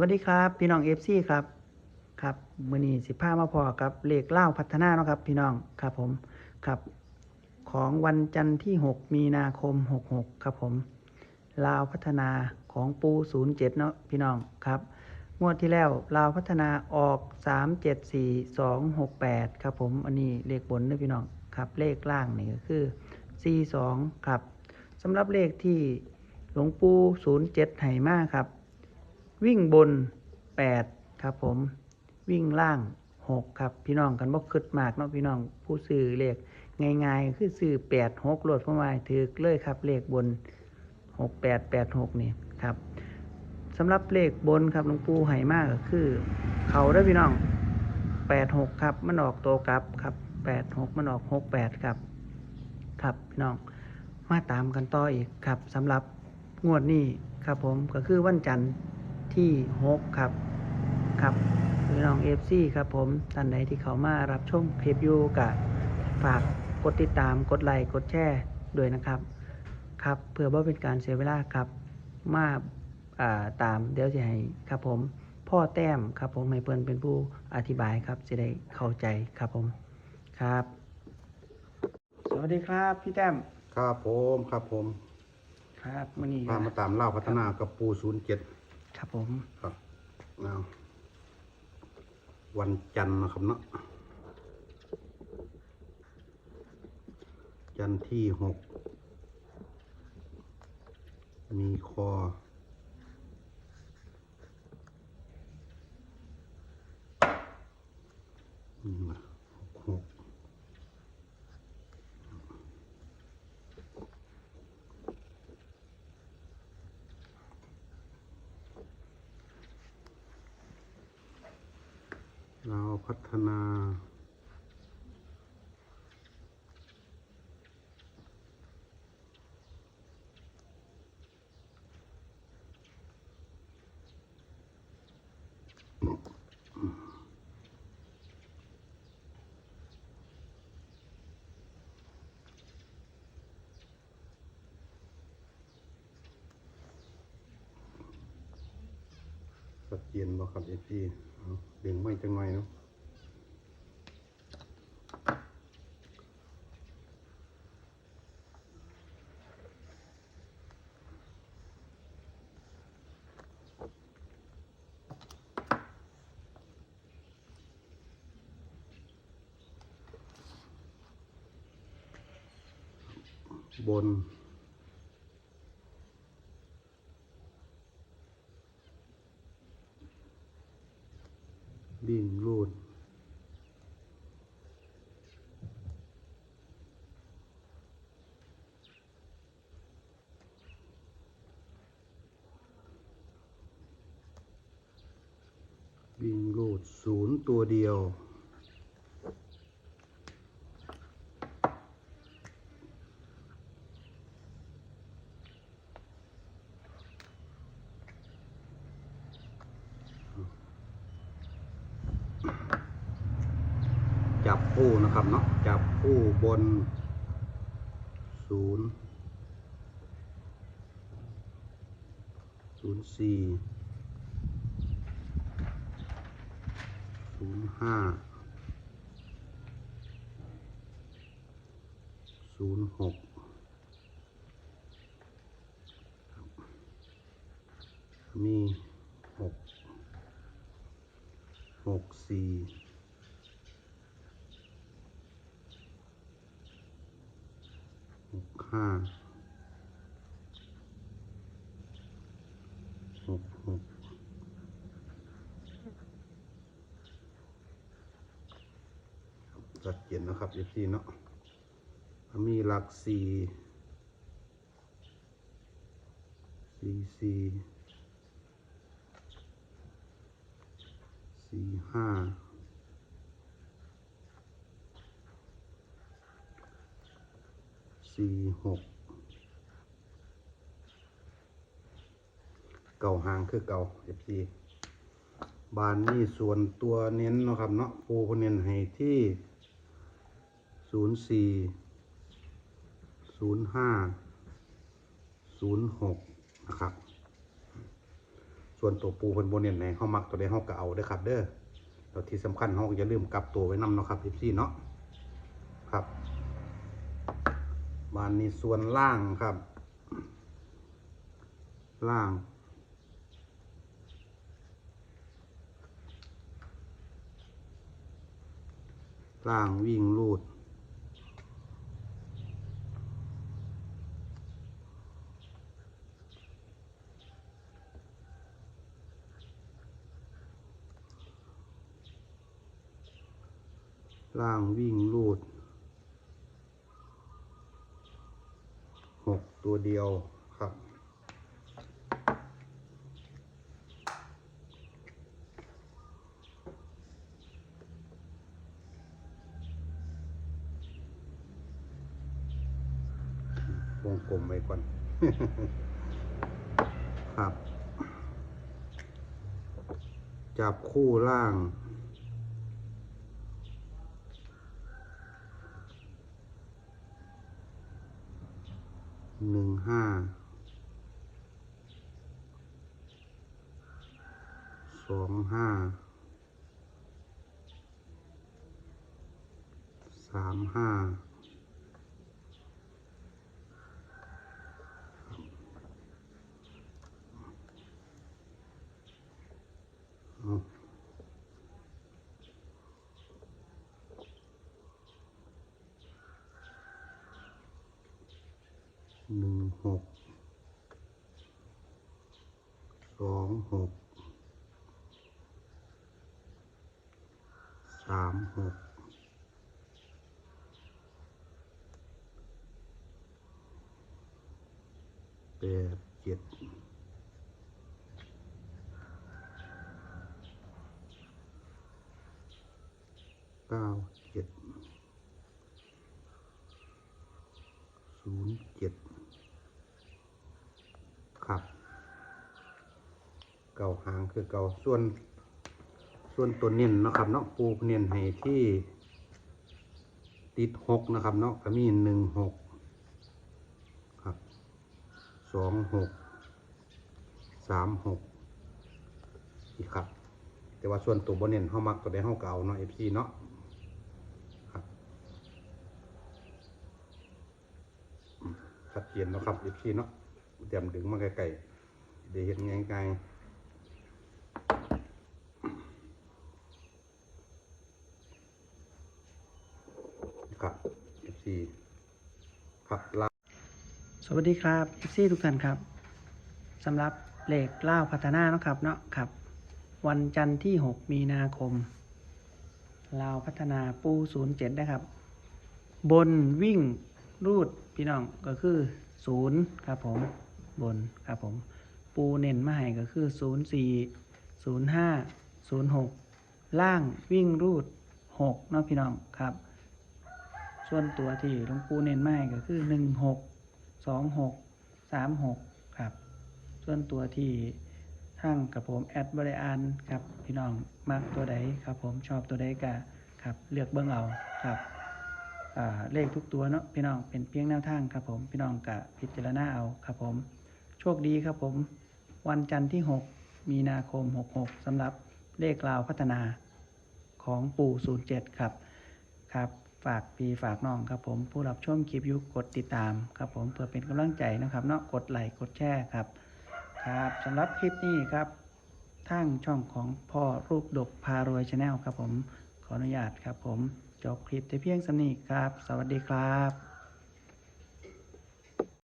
วัสดีครับ พี่น้องเอฟซีครับครับมือนี้สิผ้ามาพอกับเลขเล่าพัฒนาเนาะครับ พี่น้องครับผมครับ ของวันจันทร์ที่ 6 มีนาคม 66 ครับผมลาวพัฒนาของปู 07 เนาะพี่น้องครับ งวดที่แล้วลาวพัฒนาออก 374268 ครับผมอันนี้เลขบนเด้อพี่น้องครับ เลขล่างนี่ก็คือ 42 ครับสำหรับเลขที่หลวงปู่07ไหมาครับ วิ่งบน 8 ครับผมวิ่งล่าง 6 ครับ พี่น้องกันบ่คิดมากเนาะพี่น้องผู้ซื้อเลขง่ายๆ คือซื้อ8 6โหลดเข้ามาถือเลยครับเลขบน 6 8 8 6 นี่ครับสำหรับเลขบนครับหลวงปู่ให้มากก็คือ เขาได้พี่น้อง 8 6 ครับ มันออกตัวกลับครับ 8 6 มันออก 6 8 ครับครับพี่น้องมาตามกันต่ออีกครับสำหรับงวดนี้ครับผมก็คือวันจันทร์ ที่6ครับครับพี่น้องเอฟซีครับผมท่านใดที่เขามารับชมคลิปอยู่กับฝากกดติดตามกดไลค์กดแชร์ด้วยนะครับ ครับเพื่อว่าเป็นการเสียเวลาครับมาอ่าตามเดี๋ยวจะให้ครับผมพ่อแต้มครับผมให้เพื่อนเป็นผู้อธิบายครับจะได้เข้าใจครับผมครับ สวัสดีครับพี่แต้มครับผมครับผม ครับมื่อนี้พามาตามเล่าพัฒนากับปูศูนย์เจ็ด ครับผมครับเอาวันจันทร์นะครับเนาะจันทร์ที่หกมีคอนี่มาหก เราพัฒนา สัดเจนบ่ครับเอฟี เอาเบี่ยงไม่จังไงเนาะบน ดิ่งรูด วิ่งรูด ศูนย์ตัวเดียว จับคู่นะครับเนาะจับคู่บนศูนย์ศูนย์สี่ ศูนย์ห้าศูนย์หกมีหกหกสี่หกห้าหกหก จัดเขียนนะครับเอฟซีเนาะมีหลักสี่สี่สี่สี่ห้าสี่หกเก่าหางคือเก่าเอฟซีบานนี่ส่วนตัวเน้นนะครับเนาะปูพนเน้นให้ที่ ศูนย์สี่ศูนย์ห้าศูนย์หกนะครับ ส่วนตัวปูเพิ่นบ่เน้นให้เฮามักตัวใดเฮาก็เอาเด้ครับ เด้อแล้วที่สำคัญเฮาก็อย่าลืมกลับตัวไว้นำเนาะครับ14เนาะครับบานนี้ส่วนล่างครับ ล่างล่างวิ่งลูด ล่างวิ่งลูดหกตัวเดียวครับ วงกลมไว้ก่อน ครับ จับคู่ล่าง หนึ่งห้าสองห้าสามห้า หนึ่งหกสองหกสามหกแปดเจ็ดเก้าเจ็ดศูนย์เจ็ด ครับ เก่าหางคือเก่าส่วน ส่วนตัวเน้นเนาะครับเนาะปูเน้นให้ที่ ติดหกนะครับเนาะก็มีหนึ่งหกครับสองหกสามหกอีกครับ แต่ว่าส่วนตัวบนเน้นเข้ามักตัวใดเข้าเก่าเนาะเอฟซีเนาะครับอืมชัดเจนนะครับเอฟซีเนาะเตรียมดึงมาไกลๆเดี๋ยวเห็นง่ายๆ ครับสี่ครับ ลาสวัสดีครับเอฟซีทุกท่านครับสำหรับเลขเล่าพัฒนาเนาะครับเนาะครับ วันจันทร์ที่ 6 มีนาคมเลาพัฒนาปู07นะครับ บนวิ่งรูดพี่น้องก็คือ0ครับผมบนครับผม ปูเน้นมาให้ก็คือ04 05 06ล่างวิ่งรูด6เนาะพี่น้องครับ ส่วนตัวที่หลวงปู่เน้นมาให้ก็คือ16สองหกสามหกครับ ส่วนตัวที่ทั้งกับผมแอดบริอานครับพี่น้องมักตัวใดครับผมชอบตัวใดก็ครับเลือกเบิ้องเอาครับเลขทุกตัวเนาะพี่น้องเป็นเพียงแนวทางครับผมพี่น้องกะพิจารณาเอาครับผม โชคดีครับผม วันจันทร์ที่ 6 มีนาคม 66สำหรับเลขราวพัฒนาของปู่07 ครับครับ ฝากพี่ฝากน้องครับผมผู้รับชมคลิปอยุกดติดตามครับผมเพื่อเป็นกำลังใจนะครับเนาะกดไลค์กดแชร์ครับครับสำหรับคลิปนี้ครับทางช่องของพ่อรูปดกพารวยชาแนลครับผมขออนุญาตครับผมจบคลิปแต่เพียงสำนีครับ สวัสดีครับ